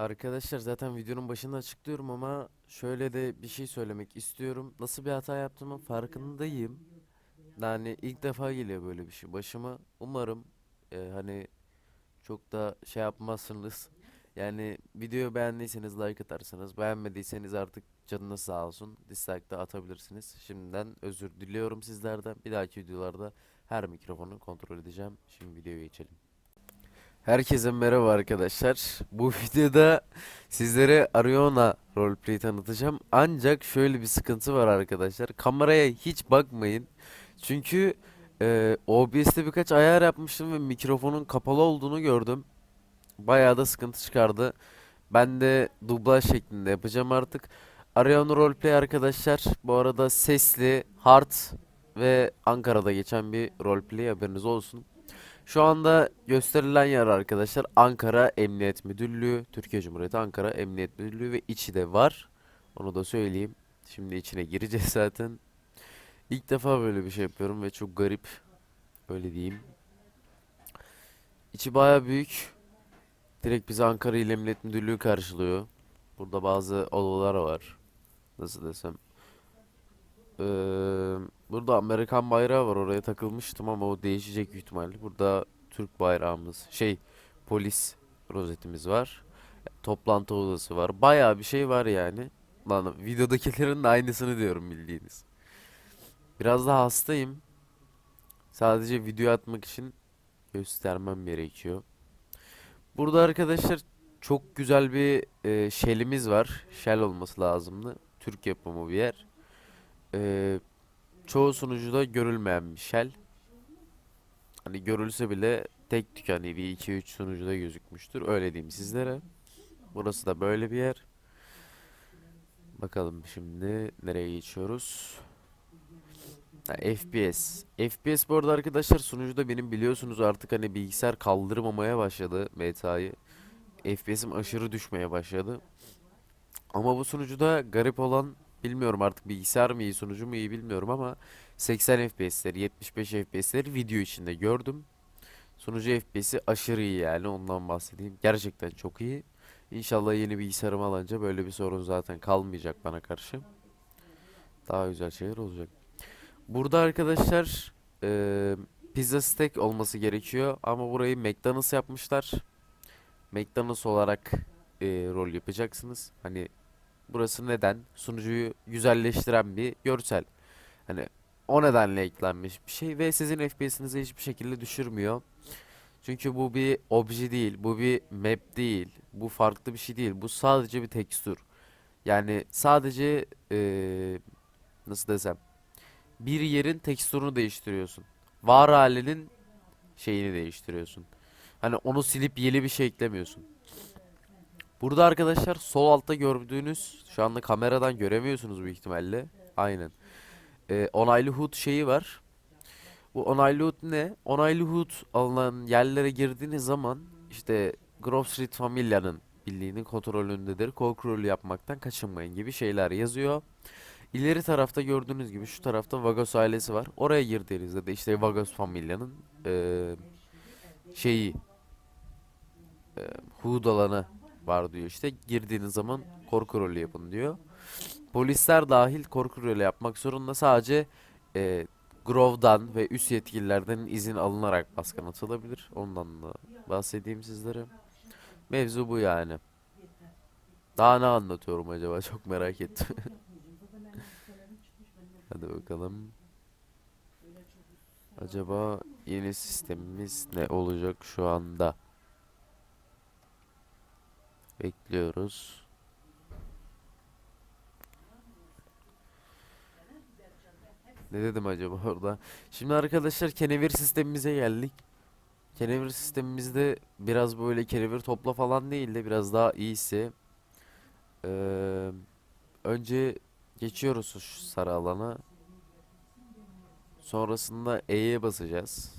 Arkadaşlar zaten videonun başında açıklıyorum ama şöyle de bir şey söylemek istiyorum. Nasıl bir hata yaptığımın farkındayım. Yani ilk defa geliyor böyle bir şey başıma. Umarım e, hani çok da şey yapmazsınız. Yani videoyu beğendiyseniz like atarsınız. Beğenmediyseniz artık canınız sağ olsun. Dislike de atabilirsiniz. Şimdiden özür diliyorum sizlerden. Bir dahaki videolarda her mikrofonu kontrol edeceğim. Şimdi videoya geçelim. Herkese merhaba arkadaşlar. Bu videoda sizlere Ariona roleplay tanıtacağım. Ancak şöyle bir sıkıntı var arkadaşlar. Kameraya hiç bakmayın. Çünkü e, OBS'te birkaç ayar yapmıştım ve mikrofonun kapalı olduğunu gördüm. Bayağı da sıkıntı çıkardı. Ben de dublaj şeklinde yapacağım artık. Ariona roleplay arkadaşlar. Bu arada sesli, hard ve Ankara'da geçen bir roleplay haberiniz olsun. Şu anda gösterilen yer arkadaşlar Ankara Emniyet Müdürlüğü, Türkiye Cumhuriyeti Ankara Emniyet Müdürlüğü ve içi de var. Onu da söyleyeyim. Şimdi içine gireceğiz zaten. İlk defa böyle bir şey yapıyorum ve çok garip. Öyle diyeyim. İçi baya büyük. Direkt bizi Ankara İl Emniyet Müdürlüğü karşılıyor. Burada bazı odalar var. Nasıl desem. Eee, burada Amerikan bayrağı var oraya takılmıştım ama o değişecek büyük ihtimalle. Burada Türk bayrağımız şey polis rozetimiz var. Toplantı odası var. Bayağı bir şey var yani. Lan videodakilerin de aynısını diyorum bildiğiniz. Biraz da hastayım. Sadece video atmak için göstermem gerekiyor. Burada arkadaşlar çok güzel bir e, şelimiz var. Şel olması lazımdı. Türk yapımı bir yer. Ee, çoğu sunucuda görülmeyen bir shell. Hani görülse bile tek tük hani bir 2-3 sunucuda gözükmüştür. Öyle diyeyim sizlere. Burası da böyle bir yer. Bakalım şimdi nereye geçiyoruz? Ha, FPS. FPS bu arada arkadaşlar sunucuda benim biliyorsunuz artık hani bilgisayar kaldırmamaya başladı meta'yı. FPS'im aşırı düşmeye başladı. Ama bu sunucuda garip olan bilmiyorum artık bilgisayar mı iyi sunucu mu iyi bilmiyorum ama 80 FPS'leri 75 FPS'leri video içinde gördüm. Sunucu FPS'i aşırı iyi yani ondan bahsedeyim. Gerçekten çok iyi. İnşallah yeni bilgisayarımı alınca böyle bir sorun zaten kalmayacak bana karşı. Daha güzel şeyler olacak. Burada arkadaşlar eee, pizza steak olması gerekiyor ama burayı McDonald's yapmışlar. McDonald's olarak eee, rol yapacaksınız. Hani Burası neden? Sunucuyu güzelleştiren bir görsel. Hani o nedenle eklenmiş bir şey ve sizin FPS'inizi hiçbir şekilde düşürmüyor. Çünkü bu bir obje değil, bu bir map değil, bu farklı bir şey değil. Bu sadece bir tekstür. Yani sadece eee, nasıl desem bir yerin tekstürünü değiştiriyorsun. Var halinin şeyini değiştiriyorsun. Hani onu silip yeni bir şey eklemiyorsun. Burada arkadaşlar sol altta gördüğünüz şu anda kameradan göremiyorsunuz büyük ihtimalle. Aynen. Ee, onaylı HUD şeyi var. Bu onaylı HUD ne? Onaylı HUD alınan yerlere girdiğiniz zaman işte Grove Street Familya'nın bildiğinin kontrolündedir. Kontrolü yapmaktan kaçınmayın gibi şeyler yazıyor. İleri tarafta gördüğünüz gibi şu tarafta Vagos ailesi var. Oraya girdiğinizde de işte Vagos Familya'nın eee, şeyi eee HUD alanı var diyor işte. Girdiğiniz zaman korku rolü yapın diyor. Polisler dahil korku rolü yapmak zorunda. Sadece e, Grove'dan ve üst yetkililerden izin alınarak baskın atılabilir. Ondan da bahsedeyim sizlere. Mevzu bu yani. Daha ne anlatıyorum acaba? Çok merak ettim. Hadi bakalım. Acaba yeni sistemimiz ne olacak şu anda? Bekliyoruz. Ne dedim acaba orada? Şimdi arkadaşlar kenevir sistemimize geldik. Kenevir sistemimizde biraz böyle kenevir topla falan değil de biraz daha iyisi. Eee, önce geçiyoruz şu sarı alana. Sonrasında E'ye basacağız.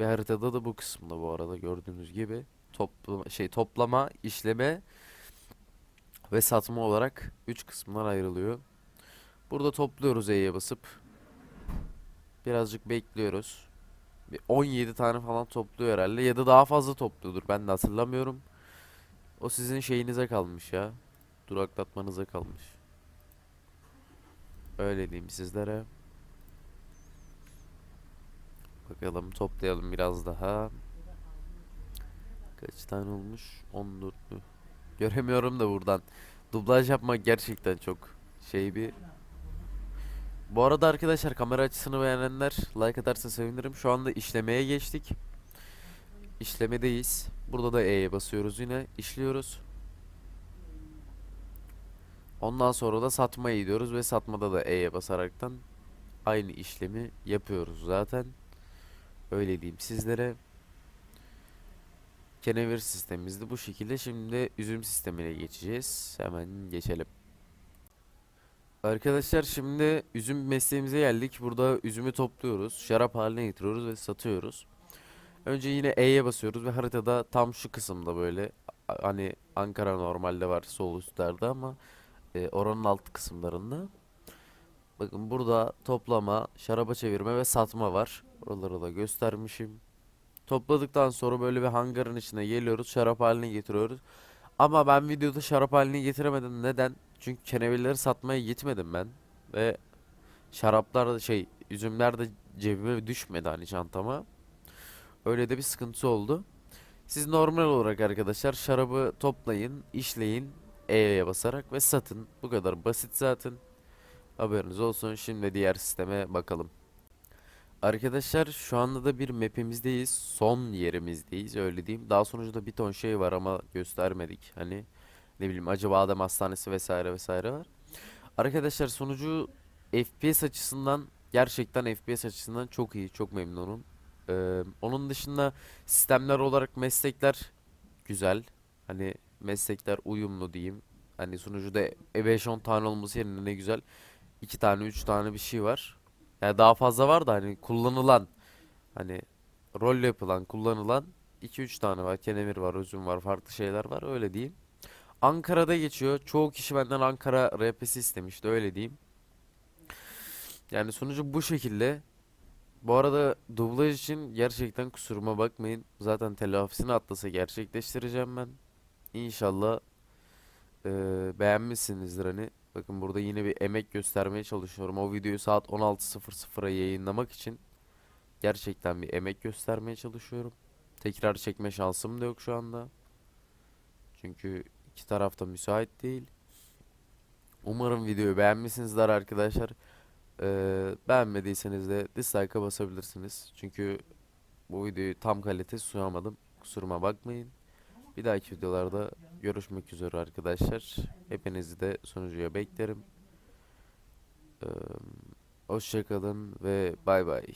Ve haritada da bu kısımda bu arada gördüğünüz gibi toplama şey toplama, işleme ve satma olarak 3 kısımdan ayrılıyor. Burada topluyoruz E'ye basıp birazcık bekliyoruz. Bir 17 tane falan topluyor herhalde ya da daha fazla topluyordur ben de hatırlamıyorum. O sizin şeyinize kalmış ya. Duraklatmanıza kalmış. Öyle diyeyim sizlere. Bakalım toplayalım biraz daha. Kaç tane olmuş? 14 mü? Göremiyorum da buradan. Dublaj yapmak gerçekten çok şey bir. Bu arada arkadaşlar kamera açısını beğenenler like atarsa sevinirim. Şu anda işlemeye geçtik. İşlemedeyiz. Burada da E'ye basıyoruz yine. işliyoruz. Ondan sonra da satmaya gidiyoruz ve satmada da E'ye basaraktan aynı işlemi yapıyoruz zaten. Öyle diyeyim sizlere. Kenevir sistemimiz de bu şekilde. Şimdi üzüm sistemine geçeceğiz. Hemen geçelim. Arkadaşlar şimdi üzüm mesleğimize geldik. Burada üzümü topluyoruz. Şarap haline getiriyoruz ve satıyoruz. Önce yine E'ye basıyoruz ve haritada tam şu kısımda böyle hani Ankara normalde var sol üstlerde ama e, oranın alt kısımlarında. Bakın burada toplama, şaraba çevirme ve satma var. Oraları da göstermişim. Topladıktan sonra böyle bir hangarın içine geliyoruz. Şarap haline getiriyoruz. Ama ben videoda şarap haline getiremedim. Neden? Çünkü kenevirleri satmaya gitmedim ben. Ve şaraplar da şey üzümler de cebime düşmedi hani çantama. Öyle de bir sıkıntı oldu. Siz normal olarak arkadaşlar şarabı toplayın, işleyin, E'ye basarak ve satın. Bu kadar basit zaten. Haberiniz olsun. Şimdi diğer sisteme bakalım. Arkadaşlar şu anda da bir map'imizdeyiz. Son yerimizdeyiz öyle diyeyim. Daha sonucunda bir ton şey var ama göstermedik. Hani ne bileyim acaba Adem Hastanesi vesaire vesaire var. Arkadaşlar sonucu FPS açısından gerçekten FPS açısından çok iyi. Çok memnunum. Ee, onun dışında sistemler olarak meslekler güzel. Hani meslekler uyumlu diyeyim. Hani sunucuda 5-10 tane olması yerine ne güzel 2 tane 3 tane bir şey var. Yani daha fazla var da hani kullanılan hani rol yapılan kullanılan 2-3 tane var. Kenevir var, üzüm var, farklı şeyler var öyle diyeyim. Ankara'da geçiyor. Çoğu kişi benden Ankara RP'si istemişti öyle diyeyim. Yani sonucu bu şekilde. Bu arada dublaj için gerçekten kusuruma bakmayın. Zaten telafisini atlasa gerçekleştireceğim ben. İnşallah eee, beğenmişsinizdir hani. Bakın burada yine bir emek göstermeye çalışıyorum. O videoyu saat 16.00'a yayınlamak için gerçekten bir emek göstermeye çalışıyorum. Tekrar çekme şansım da yok şu anda. Çünkü iki tarafta müsait değil. Umarım videoyu beğenmişsinizdir arkadaşlar. Eee, beğenmediyseniz de dislike'a basabilirsiniz. Çünkü bu videoyu tam kalite sunamadım. Kusuruma bakmayın. Bir dahaki videolarda görüşmek üzere arkadaşlar. Hepinizi de sunucuya beklerim. Eee hoşça kalın ve bay bay.